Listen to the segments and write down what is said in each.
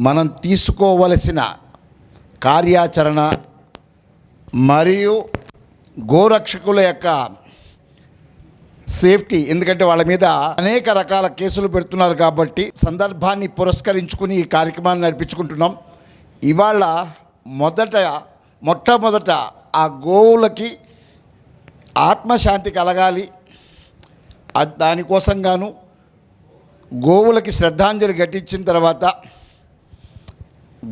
మనం తీసుకోవలసిన కార్యాచరణ మరియు గోరక్షకుల యొక్క సేఫ్టీ ఎందుకంటే వాళ్ళ మీద అనేక రకాల కేసులు పెడుతున్నారు కాబట్టి సందర్భాన్ని పురస్కరించుకుని ఈ కార్యక్రమాన్ని నడిపించుకుంటున్నాం. ఇవాళ మొదట మొట్టమొదట ఆ గోవులకి ఆత్మశాంతి కలగాలి. దానికోసం గాను గోవులకి శ్రద్ధాంజలి ఘటించిన తర్వాత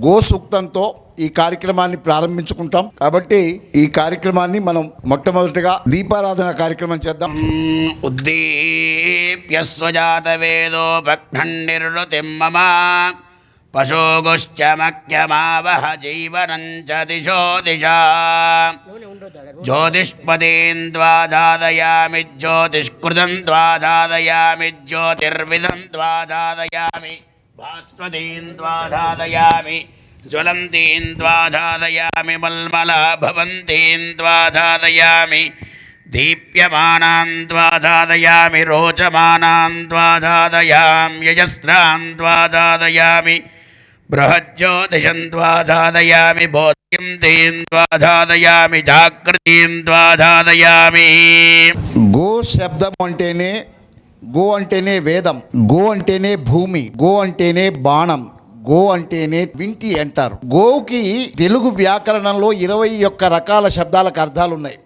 గో సూక్తంతో ఈ కార్యక్రమాన్ని ప్రారంభించుకుంటాం. కాబట్టి ఈ కార్యక్రమాన్ని మనం మొట్టమొదటిగా దీపారాధన కార్యక్రమం చేద్దాం. ఉద్దీప్య స్వజాతవేదో భగ్నిర్నుతిం మమ పశోగుశ్చమక్యమావహ జీవనం చ దిశో దిశా. జ్యోతిష్పదీన్ ద్వాదాదయామి జ్యోతిష్కృతం ద్వాదాదయామి జ్యోతిర్విధం ద్వాదాదయామి భాస్వదీన్వాధాదయామి జ్వలంతీన్వాధాదయామి మల్మలా భవంతీన్వాధాదయామి దీప్యమానాన్వాధాదయామి భవంతీన్ ద్వాదాదయామి దీప్యమానాన్ బోధ్యం తీన్వాధాదయామి ద్వాదాదయామి గో శబ్దం అంటేనే గో అంటేనే వేదం గో అంటేనే భూమి గో అంటేనే బాణం గో అంటేనే వింటి అంటారు. గోవుకి తెలుగు వ్యాకరణంలో ఇరవై ఒక్క రకాల శబ్దాలకు అర్థాలు ఉన్నాయి.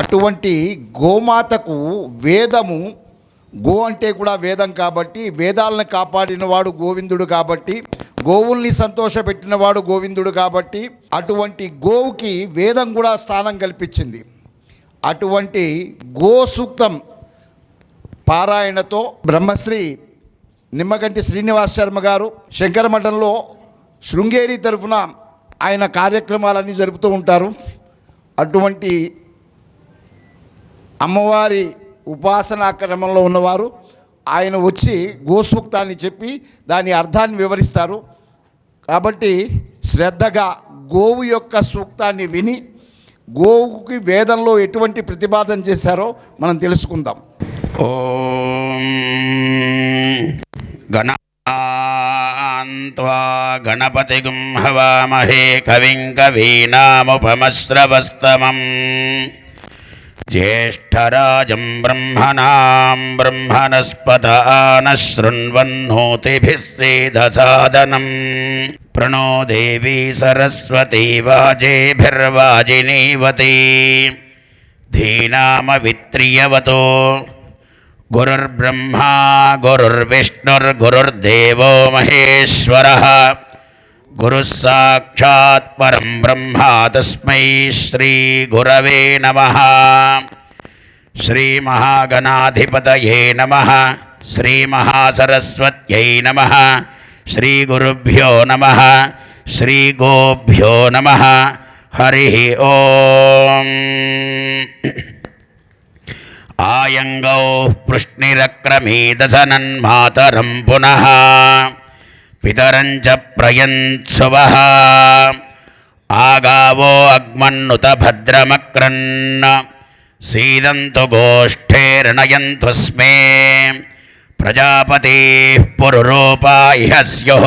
అటువంటి గోమాతకు వేదము గో అంటే కూడా వేదం కాబట్టి వేదాలను కాపాడినవాడు గోవిందుడు కాబట్టి గోవుల్ని సంతోషపెట్టినవాడు గోవిందుడు కాబట్టి అటువంటి గోవుకి వేదం కూడా స్థానం కల్పించింది. అటువంటి గో సూక్తం పారాయణతో బ్రహ్మశ్రీ నిమ్మగంటి శ్రీనివాస్ శర్మ గారు శంకరమఠంలో శృంగేరి తరఫున ఆయన కార్యక్రమాలన్నీ జరుపుతూ ఉంటారు. అటువంటి అమ్మవారి ఉపాసనా క్రమంలో ఉన్నవారు ఆయన వచ్చి గోసూక్తాన్ని చెప్పి దాని అర్థాన్ని వివరిస్తారు. కాబట్టి శ్రద్ధగా గోవు యొక్క సూక్తాన్ని విని గోవుకి వేదంలో ఎటువంటి ప్రతిపాదన చేశారో మనం తెలుసుకుందాం. గణ గణపతి గణపతిగుం హవామహే కవిం కవీనాముపమశ్రవస్తమం. ज्येष्ठराजं ब्रह्मणां ब्रह्मणस्पदानः शृण्वन्नोतिभिः सीदसादनम् प्रणो देवी सरस्वती वाजेभिर्वाजिनीवती धीनामवित्रियवतो गुरुर्ब्रह्मा गुरुर्विष्णुर्गुरुर्देवो महेश्वरः గురుసాక్షాత్ పరం బ్రహ్మ తస్మై శ్రీ గురవే నమ శ్రీమహాగణాధిపతయే నమ శ్రీమహాసరస్వత్యై నమ శ్రీ గురుభ్యో నమ శ్రీ గోభ్యో నమ హరి ఓం ఆయంగౌ పృష్ణిరక్రమీదసనన్మాతరం పునః పితరంచ ప్రయంత్సువ ఆగావో అగ్మన్నుత భద్రమక్రన్న సీదంతు గోష్ఠేర్ణయంత్వస్మే ప్రజాపతి పురురూపా ఇహ స్యో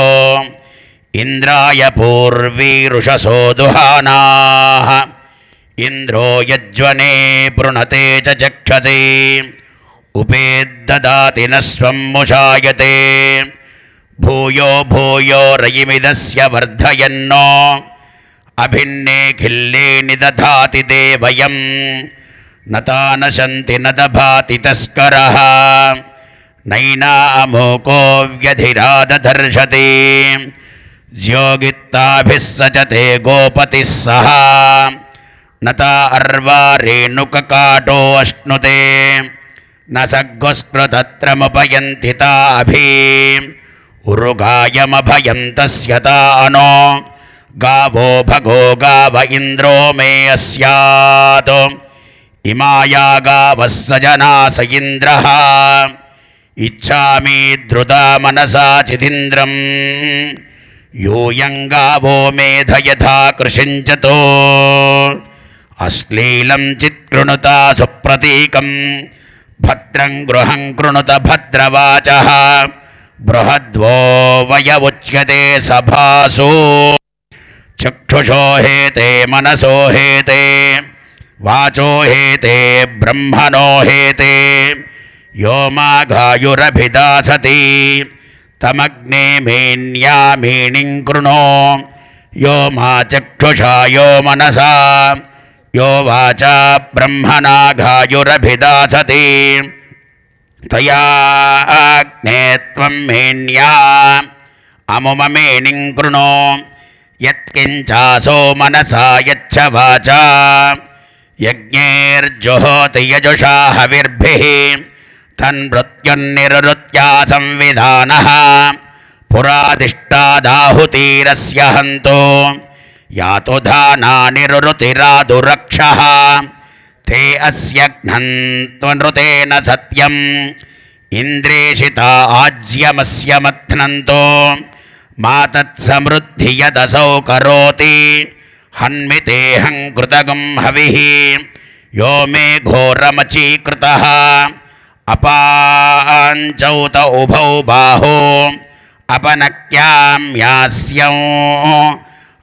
ఇంద్రాయ పూర్వీరుషసో దుహానా ఇంద్రో యజ్వనే పృణతే చక్షతే ఉపేద్దదాతి నస్వం ముషాయతే मुषायते भूयो भूयो रयिमिदस्य वर्धयन्नो अभिन्ने खिल्ले निदधाति देवयं न तानशन्ति न दभाति तस्करः नैना अमोको व्यधिरादधर्षति ज्योगित्ताभिः सचते गोपतिः सह नता अर्वा रेणुककाटो अश्नुते न सग्गुस्कृतत्रमुपयन्ति ताभि उरुगायमभयं तस्य तानो गावो भगो गाव इन्द्रो मे अस्यात् इमाया गावः स जना स इन्द्रः इच्छामि द्रुता मनसा चिदिन्द्रम् यूयं गावो मेधयथा कृषिञ्चतो अश्लीलं चित्कृणुता सुप्रतीकं भद्रं गृहं कृणुत भद्रवाचः బృహద్వో వయ ఉచ్యతే సభాసు చక్షుషో హేతే మనసో హేతే వాచో హేతే బ్రహ్మణో హేతే యో మాఘాయురభిదాసతి తమగ్నే మేన్యామీణిం కృణో యో మా చక్షుషా యో మనసా యో వాచా బ్రహ్మణాఘాయురభిదాసతి తయాగ్నే నేత్వం మేణ్యా అముమేణిం కృణో యత్కించాసో మనసా యచ్చ వాచా యజ్ఞేర్జుహోతి యజుషా హవిర్భి తన్మృత్యున్నిరుత్యా సంవిధాన పురాదిష్టాదాహుతీరస్య హంతో యాతు ధానానిరుతిరాదురక్ష తే సత్యం ఇంద్రేషిత ఆజ్యమస్య మథ్నంతో మాతత్సమృద్ధి యదసౌ కరోతి. హన్మితేహం కృతగం హవి. యో మే ఘోరమచీకృత. అపాంచౌత ఉభౌ బాహో. అపనక్యామ్యాస్యం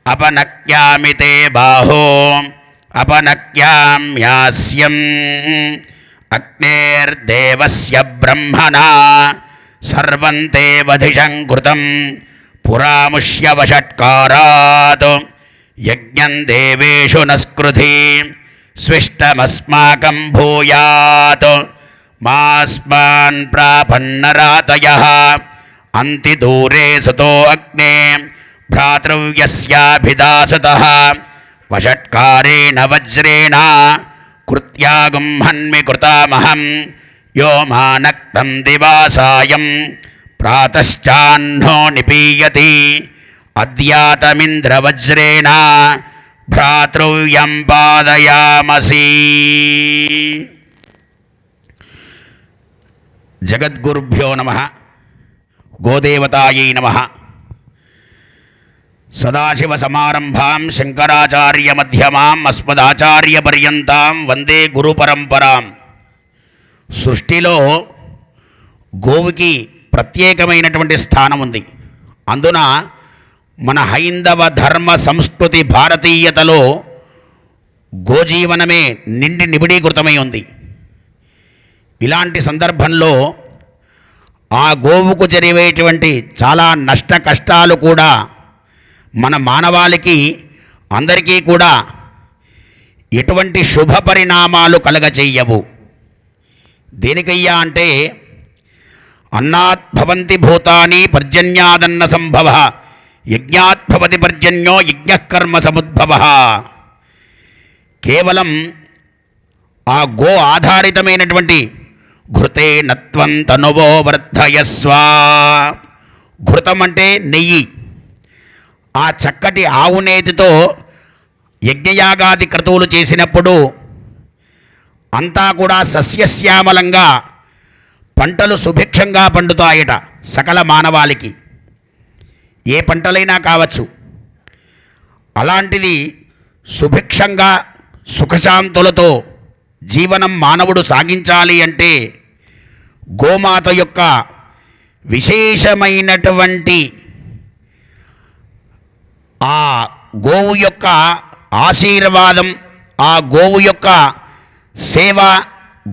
అపనక్యామితే బాహో. అపనక్యామ్యాస్యం అగ్నేర్దేవస్య బ్రహ్మణా. సర్వం దేవధిషం కృతం పురాముష్యవషట్కారాత్. యజ్ఞం దేవేషు నస్కృధి స్విష్టమస్మాకం భూయాత్. మాస్మాన్ ప్రాపన్నరాతయ. అంతి దూరే సుతో అగ్నే భ్రాతృవ్యస్యాభిదాసత. వషట్కారేణ వజ్రేణ కృత్యాగం హన్మి కృతామహం యో మానక్తం దివాసాయం ప్రాతశ్చాహ్నో నిపీయతి అద్యాతమింద్రవజ్రేణ భ్రాతృవ్యం పాదయామసి జగద్గురుభ్యో నమ గోదేవతాయై నమ సదాశివ సమారంభాం శంకరాచార్య మధ్యమాం అస్మదాచార్య పర్యంతం వందే గురుపరంపరాం సృష్టిలో గోవుకి ప్రత్యేకమైనటువంటి స్థానం ఉంది అందున మన హైందవ ధర్మ సంస్కృతి భారతీయతలో గోజీవనమే నిండి నిబిడీకృతమై ఉంది। ఇలాంటి సందర్భంలో ఆ గోవుకు జరిగేటువంటి చాలా నష్ట కష్టాలు కూడా మన మానవాళికి అందరికీ కూడా ఎటువంటి శుభ పరిణామాలు కలగచేయవు దేనికయ్యా అంటే అన్నాద్భవంతి భూతాని పర్జన్యాదన్న సంభవ యజ్ఞాద్భవతి పర్జన్యో యజ్ఞకర్మ సముద్భవ. కేవలం ఆ గో ఆధారితమైనటువంటి ఘృతే నత్వం తనువో వర్ధయస్వ. ఘృతం అంటే నెయ్యి. ఆ చక్కటి ఆవు నేతితో యజ్ఞయాగాది క్రతువులు చేసినప్పుడు అంతా కూడా సస్యశ్యామలంగా పంటలు సుభిక్షంగా పండుతాయట సకల మానవాళికి. ఏ పంటలైనా కావచ్చు. అలాంటిది సుభిక్షంగా సుఖశాంతులతో జీవనం మానవుడు సాగించాలి అంటే గోమాత యొక్క విశేషమైనటువంటి ఆ గోవు యొక్క ఆశీర్వాదం ఆ గోవు యొక్క సేవ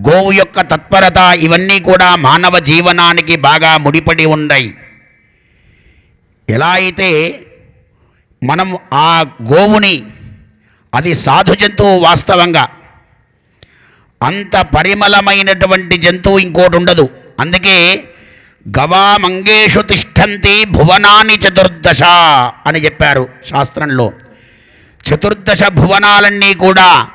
గోవు యొక్క తత్పరత ఇవన్నీ కూడా మానవ జీవనానికి బాగా ముడిపడి ఉన్నాయి ఎలా అయితే మనం ఆ గోవుని అది సాధు జంతువు వాస్తవంగా అంత పరిమళమైనటువంటి జంతువు ఇంకోటి ఉండదు. అందుకే గవామంగేషు తిష్టంతి భువనాని చతుర్దశ అని చెప్పారు శాస్త్రంలో. చతుర్దశ భువనాలన్నీ కూడా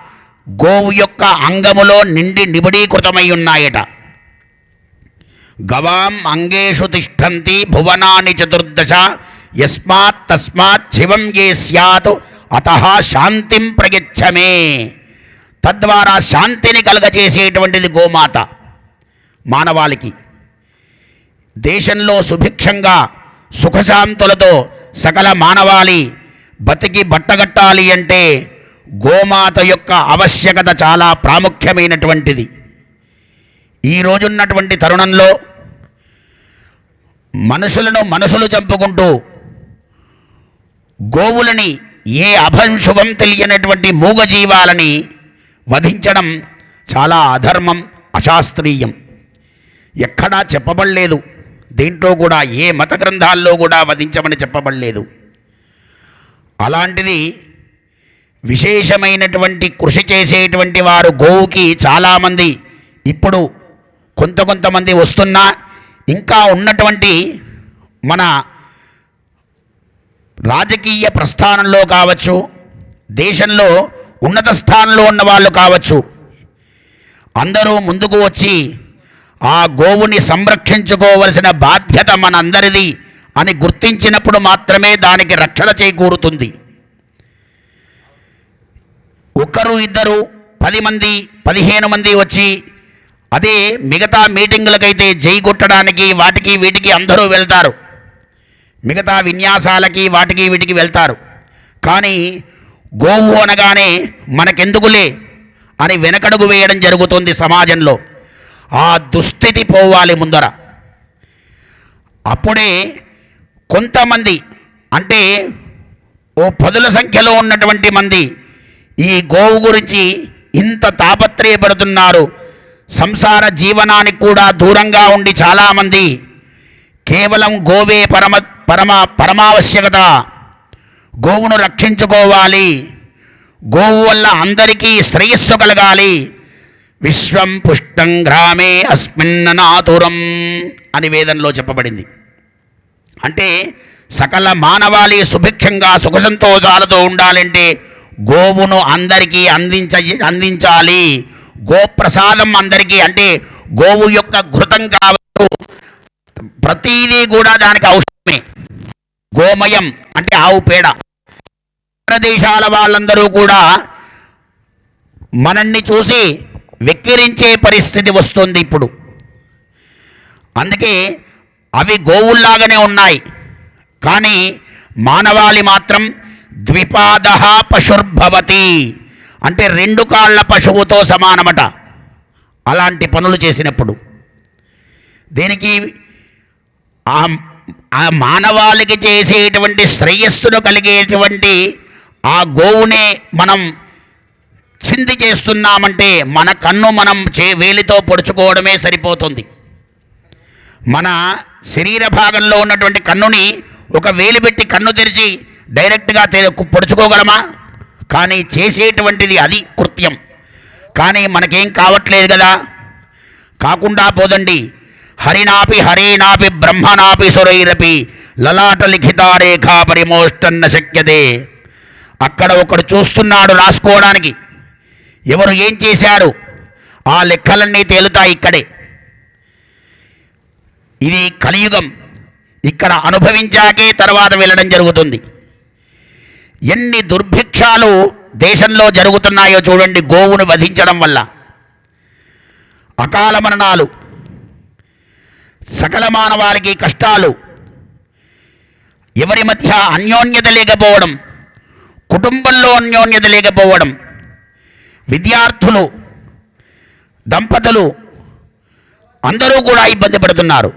గోవు యొక్క అంగములో నిండి నిబడీకృతమై ఉన్నాయట. గవాం అంగేషు తిష్టంతి భువనాని చతుర్దశ యస్మాత్ తస్మాత్ శివం ఏ స్యాత్ అత శాంతిం ప్రయచ్చమే. తద్వారా శాంతిని కలగజేసేటువంటిది గోమాత మానవాళికి. దేశంలో సుభిక్షంగా సుఖశాంతులతో సకల మానవాళి బతికి బట్టగట్టాలి అంటే గోమాత యొక్క ఆవశ్యకత చాలా ప్రాముఖ్యమైనటువంటిది. ఈ రోజున్నటువంటి తరుణంలో మనుషులను మనుషులు చంపుకుంటూ గోవులని ఏ అభంశుభం తెలియనటువంటి మూగజీవాలని వధించడం చాలా అధర్మం అశాస్త్రీయం. ఎక్కడా చెప్పబడలేదు. దీంట్లో కూడా ఏ మత గ్రంథాల్లో కూడా వధించమని చెప్పబడలేదు. అలాంటిది విశేషమైనటువంటి కృషి చేసేటువంటి వారు గోవుకి చాలామంది ఇప్పుడు కొంత కొంతమంది వస్తున్నా ఇంకా ఉన్నటువంటి మన రాజకీయ ప్రస్థానంలో కావచ్చు దేశంలో ఉన్నత స్థానంలో ఉన్న వాళ్ళు కావచ్చు అందరూ ముందుకు వచ్చి ఆ గోవుని సంరక్షించుకోవలసిన బాధ్యత మనందరిది అని గుర్తించినప్పుడు మాత్రమే దానికి రక్షణ చేకూరుతుంది. ఒకరు ఇద్దరు పది మంది పదిహేను మంది వచ్చి అదే మిగతా మీటింగులకైతే జై కొట్టడానికి వాటికి వీటికి అందరూ వెళ్తారు. మిగతా విన్యాసాలకి వాటికి వీటికి వెళ్తారు. కానీ గోవు అనగానే మనకెందుకులే అని వెనకడుగు వేయడం జరుగుతుంది సమాజంలో. ఆ దుస్థితి పోవాలి ముందర. అప్పుడే కొంతమంది అంటే ఓ పదుల సంఖ్యలో ఉన్నటువంటి మంది ఈ గోవు గురించి ఇంత తాపత్రయపడుతున్నారు. సంసార జీవనానికి కూడా దూరంగా ఉండి చాలామంది కేవలం గోవే పరమ పరమ పరమావశ్యకత. గోవును రక్షించుకోవాలి. గోవు వల్ల అందరికీ శ్రేయస్సు కలగాలి. విశ్వం పుష్టం గ్రామే అస్మిన్ననాతురం అని వేదంలో చెప్పబడింది. అంటే సకల మానవాళి సుభిక్షంగా సుఖ సంతోషాలతో ఉండాలంటే గోవును అందరికీ అందించ అందించాలి. గోప్రసాదం అందరికీ అంటే గోవు యొక్క ఘృతం కావచ్చు ప్రతిదీ కూడా దానికి అవసరమే గోమయం అంటే ఆవు పేడ. ఇతర దేశాల వాళ్ళందరూ కూడా మనల్ని చూసి వెక్కిరించే పరిస్థితి వస్తుంది ఇప్పుడు. అందుకే అవి గోవుల్లాగానే ఉన్నాయి. కానీ మానవాళి మాత్రం ద్విపాద పశుర్భవతి అంటే రెండు కాళ్ళ పశువుతో సమానమట అలాంటి పనులు చేసినప్పుడు. దీనికి ఆ ఆ మానవాళికి చేసేటువంటి శ్రేయస్సును కలిగేటువంటి ఆ గోవునే మనం చింది చేస్తున్నామంటే మన కన్ను మనం చే వేలితో పొడుచుకోవడమే సరిపోతుంది. మన శరీర భాగంలో ఉన్నటువంటి కన్నుని ఒక వేలు పెట్టి కన్ను తెరిచి డైరెక్ట్గా పొడుచుకోగలమా? కానీ చేసేటువంటిది అది కృత్యం. కానీ మనకేం కావట్లేదు కదా? కాకుండా పోదండి. హరినాపి హరేనాపి బ్రహ్మనాపి సురైరపి లలాట లిఖితారేఖా పరిమోష్టన్న శక్యతే. అక్కడ ఒకడు చూస్తున్నాడు రాసుకోవడానికి. ఎవరు ఏం చేశారు? ఆ లెక్కలన్నీ తేలుతాయి ఇక్కడే. ఇది కలియుగం. ఇక్కడ అనుభవించాకే తర్వాత వెళ్ళడం జరుగుతుంది. ఎన్ని దుర్భిక్షాలు దేశంలో జరుగుతున్నాయో చూడండి గోవును వధించడం వల్ల. అకాల మరణాలు. సకల మానవాళికి కష్టాలు. ఎవరి మధ్య అన్యోన్యత లేకపోవడం కుటుంబంలో అన్యోన్యత లేకపోవడం. విద్యార్థులు దంపతులు అందరూ కూడా ఇబ్బంది పడుతున్నారు.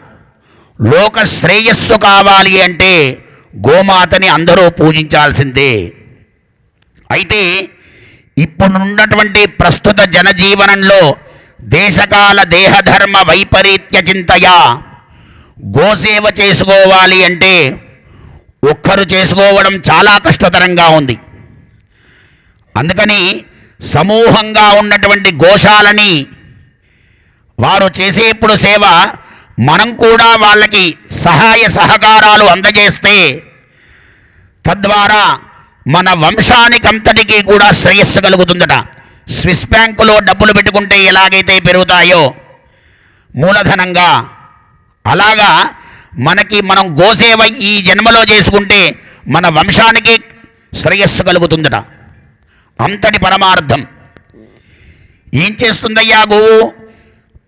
లోక శ్రేయస్సు కావాలి అంటే గోమాతని అందరూ పూజించాల్సిందే. అయితే ఇప్పుడున్నటువంటి ప్రస్తుత జనజీవనంలో దేశకాల దేహధర్మ వైపరీత్య చింతయా గోసేవ చేసుకోవాలి అంటే ఒక్కరు చేసుకోవడం చాలా కష్టతరంగా ఉంది. అందుకని సమూహంగా ఉన్నటువంటి ఘోషాలని వారు చేసేప్పుడు సేవ మనం కూడా వాళ్ళకి సహాయ సహకారాలు అందజేస్తే తద్వారా మన వంశానికంతటికీ కూడా శ్రేయస్సు కలుగుతుందట. స్విస్ బ్యాంకులో డబ్బులు పెట్టుకుంటే ఎలాగైతే పెరుగుతాయో మూలధనంగా అలాగా మనకి మనం గోసేవ ఈ జన్మలో చేసుకుంటే మన వంశానికి శ్రేయస్సు కలుగుతుందట. అంతటి పరమార్థం. ఏం చేస్తుందయ్యా గోవు?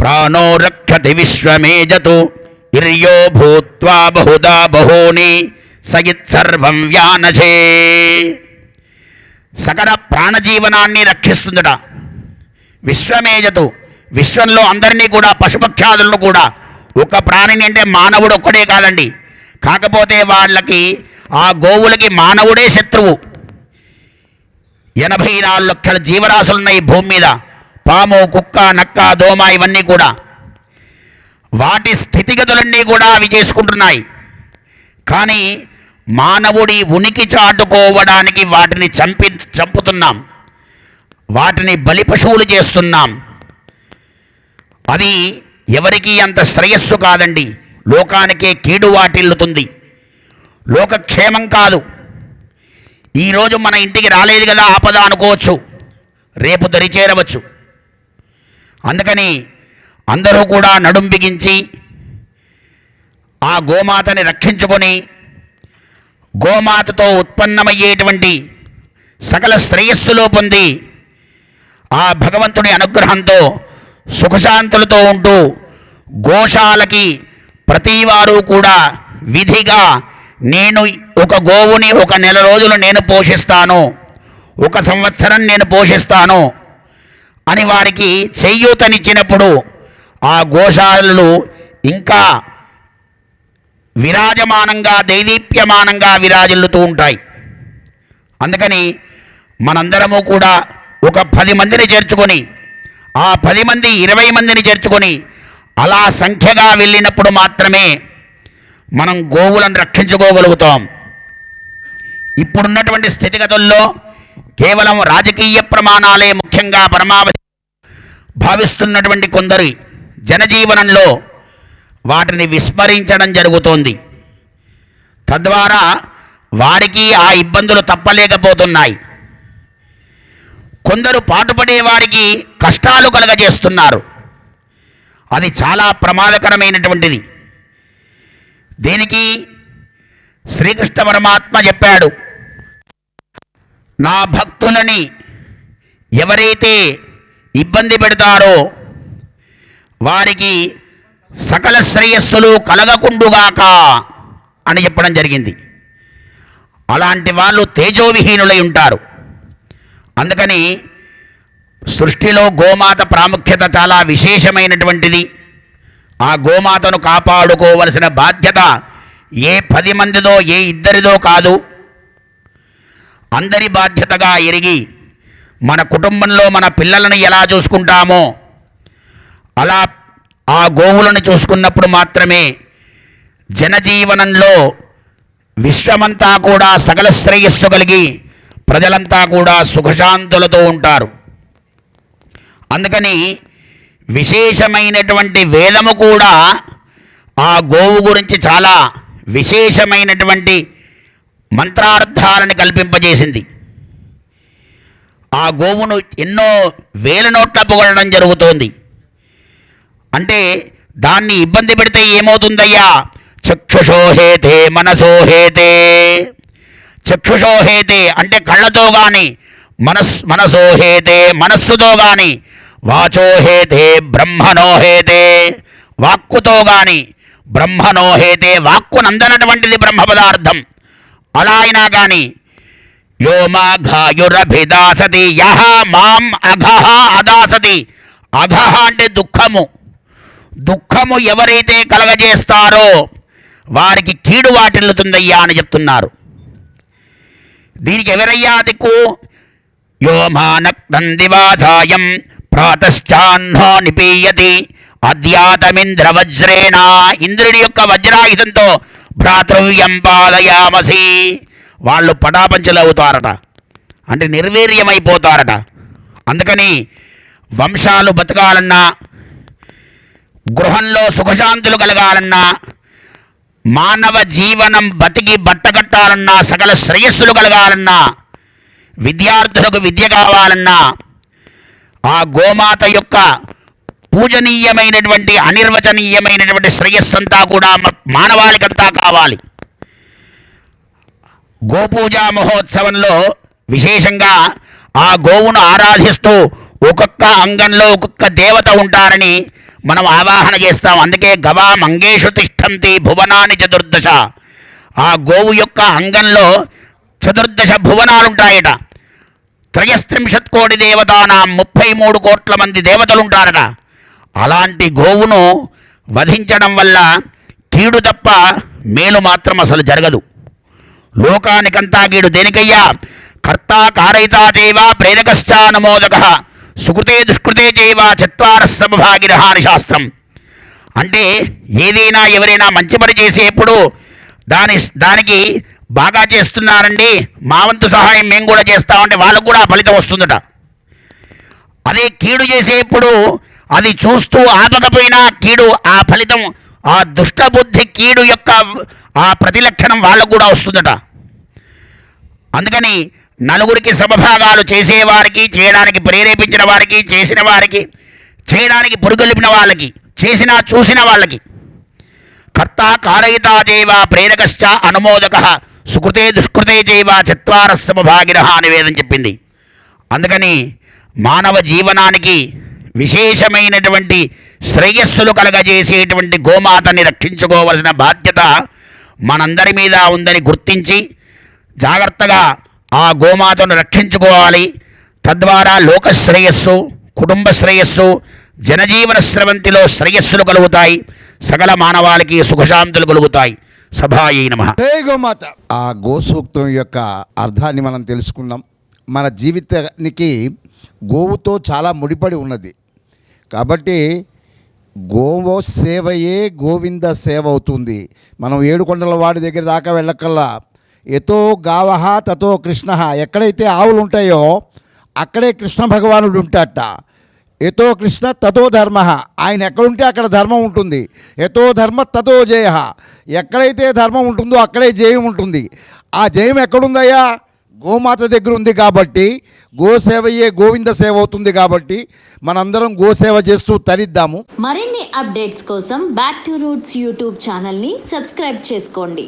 ప్రాణో రక్షతి విశ్వమేజతు ఇర్యో భూత్వా బహుదా బహూని సయిత్ సర్వం వ్యానజే. సకల ప్రాణజీవనాన్ని రక్షిస్తుందట. విశ్వమేజతు విశ్వంలో అందరినీ కూడా పశుపక్షాదులను కూడా. ఒక ప్రాణిని అంటే మానవుడు ఒక్కడే కాదండి. కాకపోతే వాళ్ళకి ఆ గోవులకి మానవుడే శత్రువు. ఎనభై నాలుగు లక్షల జీవరాశులు ఉన్నాయి భూమి మీద. పాము కుక్క నక్క దోమ ఇవన్నీ కూడా. వాటి స్థితిగతులన్నీ కూడా అవి చేసుకుంటున్నాయి. కానీ మానవుడి ఉనికి చాటుకోవడానికి వాటిని చంపి చంపుతున్నాం. వాటిని బలి పశువులు చేస్తున్నాం. అది ఎవరికీ అంత శ్రేయస్సు కాదండి. లోకానికే కీడు వాటిల్లుతుంది. లోకక్షేమం కాదు. ఈరోజు మన ఇంటికి రాలేదు కదా ఆపద అనుకోవచ్చు. రేపు దరిచేరవచ్చు. అందుకని అందరూ కూడా నడుం బిగించి ఆ గోమాతని రక్షించుకొని గోమాతతో ఉత్పన్నమయ్యేటువంటి సకల శ్రేయస్సులో పొంది ఆ భగవంతుడి అనుగ్రహంతో సుఖశాంతులతో ఉంటూ గోశాలకి ప్రతివారు కూడా విధిగా నేను ఒక గోవుని ఒక నెల రోజులు నేను పోషిస్తాను. ఒక సంవత్సరం నేను పోషిస్తాను. అని వారికి చేయూతనిచ్చినప్పుడు ఆ గోశాలలు ఇంకా విరాజమానంగా దైదీప్యమానంగా విరాజిల్లుతూ ఉంటాయి. అందుకని మనందరము కూడా ఒక పది మందిని చేర్చుకొని ఆ పది మంది ఇరవై మందిని చేర్చుకొని అలా సంఖ్యగా వెళ్ళినప్పుడు మాత్రమే మనం గోవులను రక్షించుకోగలుగుతాం. ఇప్పుడున్నటువంటి స్థితిగతుల్లో కేవలం రాజకీయ ప్రమాణాలే ముఖ్యంగా పరమావధి భావిస్తున్నటువంటి కొందరి జనజీవనంలో వాటిని విస్మరించడం జరుగుతోంది. తద్వారా వారికి ఆ ఇబ్బందులు తప్పలేకపోతున్నాయి. కొందరు పాటుపడే వారికి కష్టాలు కలగజేస్తున్నారు. అది చాలా ప్రమాదకరమైనటువంటిది. దీనికి శ్రీకృష్ణ పరమాత్మ చెప్పాడు నా భక్తులని ఎవరైతే ఇబ్బంది పెడతారో వారికి సకల శ్రేయస్సులు కలగకుండుగాక అని చెప్పడం జరిగింది. అలాంటి వాళ్ళు తేజోవిహీనులై ఉంటారు. అందుకని సృష్టిలో గోమాత ప్రాముఖ్యత చాలా విశేషమైనటువంటిది. ఆ గోమాతను కాపాడుకోవలసిన బాధ్యత ఏ పది మందిదో ఏ ఇద్దరిదో కాదు. అందరి బాధ్యతగా ఎరిగి మన కుటుంబంలో మన పిల్లలను ఎలా చూసుకుంటామో అలా ఆ గోవులను చూసుకున్నప్పుడు మాత్రమే జనజీవనంలో విశ్వమంతా కూడా సకల శ్రేయస్సు కలిగి ప్రజలంతా కూడా సుఖశాంతులతో ఉంటారు. అందుకని విశేషమైనటువంటి వేదము కూడా ఆ గోవు గురించి చాలా విశేషమైనటువంటి మంత్రార్థాలను కల్పింపజేసింది. ఆ గోవును ఎన్నో వేల నోట్ల పొగడడం జరుగుతోంది. అంటే దాన్ని ఇబ్బంది పెడితే ఏమవుతుందయ్యా? చక్షుషోహేతే మనసోహేతే చక్షుషోహేతే అంటే కళ్ళతో కానీ మనస్ మనసోహేతే మనస్సుతో కానీ వాచోహేతే బ్రహ్మనోహేతే వాక్కుతో గాని బ్రహ్మనోహేతే వాక్కునందనటువంటిది బ్రహ్మ పదార్థం. అలా అయినా కానీ యో యహ మాం అఘహ అదాసతి. అఘహ అంటే దుఃఖము. దుఃఖము ఎవరైతే కలగజేస్తారో వారికి కీడు వాటిల్లుతుందయ్యా అని చెప్తున్నారు. దీనికి ఎవరయ్యా దిక్కు? యో దివాసాయం ప్రాతశ్చాహ్నో నిపీయతి అధ్యాతమింద్రవజ్రేణ ఇంద్రుడి యొక్క వజ్రాయుధంతో భ్రాతృవ్యం పాదయామసి వాళ్ళు పటాపంచలు అవుతారట అంటే నిర్వీర్యమైపోతారట. అందుకని వంశాలు బతకాలన్నా గృహంలో సుఖశాంతులు కలగాలన్నా మానవ జీవనం బతికి బట్టగట్టాలన్నా సకల శ్రేయస్సులు కలగాలన్నా విద్యార్థులకు విద్య కావాలన్నా ఆ గోమాత యొక్క పూజనీయమైనటువంటి అనిర్వచనీయమైనటువంటి శ్రేయస్సంతా కూడా మానవాళికంతా కావాలి. గోపూజా మహోత్సవంలో విశేషంగా ఆ గోవును ఆరాధిస్తూ ఒక్కొక్క అంగంలో ఒక్కొక్క దేవత ఉంటారని మనం ఆవాహన చేస్తాం. అందుకే గవా మంగేషు తిష్టంతి భువనాని చతుర్దశ. ఆ గోవు యొక్క అంగంలో చతుర్దశ భువనాలు ఉంటాయట త్రయస్త్రింశత్ కోటి దేవతానాం ముప్పై మూడు కోట్ల మంది దేవతలుంటారట. అలాంటి గోవును వధించడం వల్ల కీడు తప్ప మేలు మాత్రం అసలు జరగదు. లోకానికంతా కీడు దేనికయ్యా? కర్త కారయితా చేవ ప్రేరకశ్చానుమోదక సుకృతే దుష్కృతే చేవ చత్వార అని శాస్త్రం. అంటే ఏదైనా ఎవరైనా మంచి పని చేసేప్పుడు దాని దానికి బాగా చేస్తున్నారండి. మా వంతు సహాయం మేము కూడా చేస్తామంటే వాళ్ళకు కూడా ఫలితం వస్తుందట. అదే కీడు చేసేప్పుడు అది చూస్తూ ఆపకపోయినా కీడు ఆ ఫలితం ఆ దుష్టబుద్ధి కీడు యొక్క ఆ ప్రతిలక్షణం వాళ్ళకు కూడా వస్తుందట. అందుకని నలుగురికి సమభాగాలు చేసేవారికి చేయడానికి ప్రేరేపించిన వారికి చేసిన వారికి చేయడానికి పురుగొలిపిన వాళ్ళకి చేసిన చూసిన వాళ్ళకి. కర్త కారయితాదేవ ప్రేరకశ్చ అనుమోదక. సుకృతే దుష్కృతే చేవ చత్వార సమభాగిన అని వేదం చెప్పింది. అందుకని మానవ జీవనానికి విశేషమైనటువంటి శ్రేయస్సులు కలగజేసేటువంటి గోమాతని రక్షించుకోవలసిన బాధ్యత మనందరి మీద ఉందని గుర్తించి జాగ్రత్తగా ఆ గోమాతను రక్షించుకోవాలి. తద్వారా లోక శ్రేయస్సు కుటుంబ శ్రేయస్సు జనజీవన స్రవంతిలో శ్రేయస్సులు కలుగుతాయి. సకల మానవాళికి సుఖశాంతులు కలుగుతాయి. సభాయై నమ. గోమాత ఆ గో సూక్తం యొక్క అర్థాన్ని మనం తెలుసుకున్నాం మన జీవితానికి గోవుతో చాలా ముడిపడి ఉన్నది. కాబట్టి గోవో సేవయే గోవింద సేవ అవుతుంది. మనం ఏడుకొండల వాడి దగ్గర దాకా వెళ్ళకల్లా ఎతో గావహ తతో కృష్ణ ఎక్కడైతే ఆవులు ఉంటాయో అక్కడే కృష్ణ భగవానుడు ఉంటాట ఎతో కృష్ణ తతో ధర్మ. ఆయన ఎక్కడుంటే అక్కడ ధర్మం ఉంటుంది. ఎతో ధర్మ తతో జయ. ఎక్కడైతే ధర్మం ఉంటుందో అక్కడే జయం ఉంటుంది. ఆ జయం ఎక్కడుందయ్యా? గోమాత దగ్గర ఉంది కాబట్టి గోసేవయే గోవింద సేవ అవుతుంది కాబట్టి మనందరం గోసేవ చేస్తూ తరిద్దాము. మరిన్ని అప్డేట్స్ కోసం బ్యాక్ టు రూట్స్ యూట్యూబ్ ఛానల్ని సబ్స్క్రైబ్ చేసుకోండి.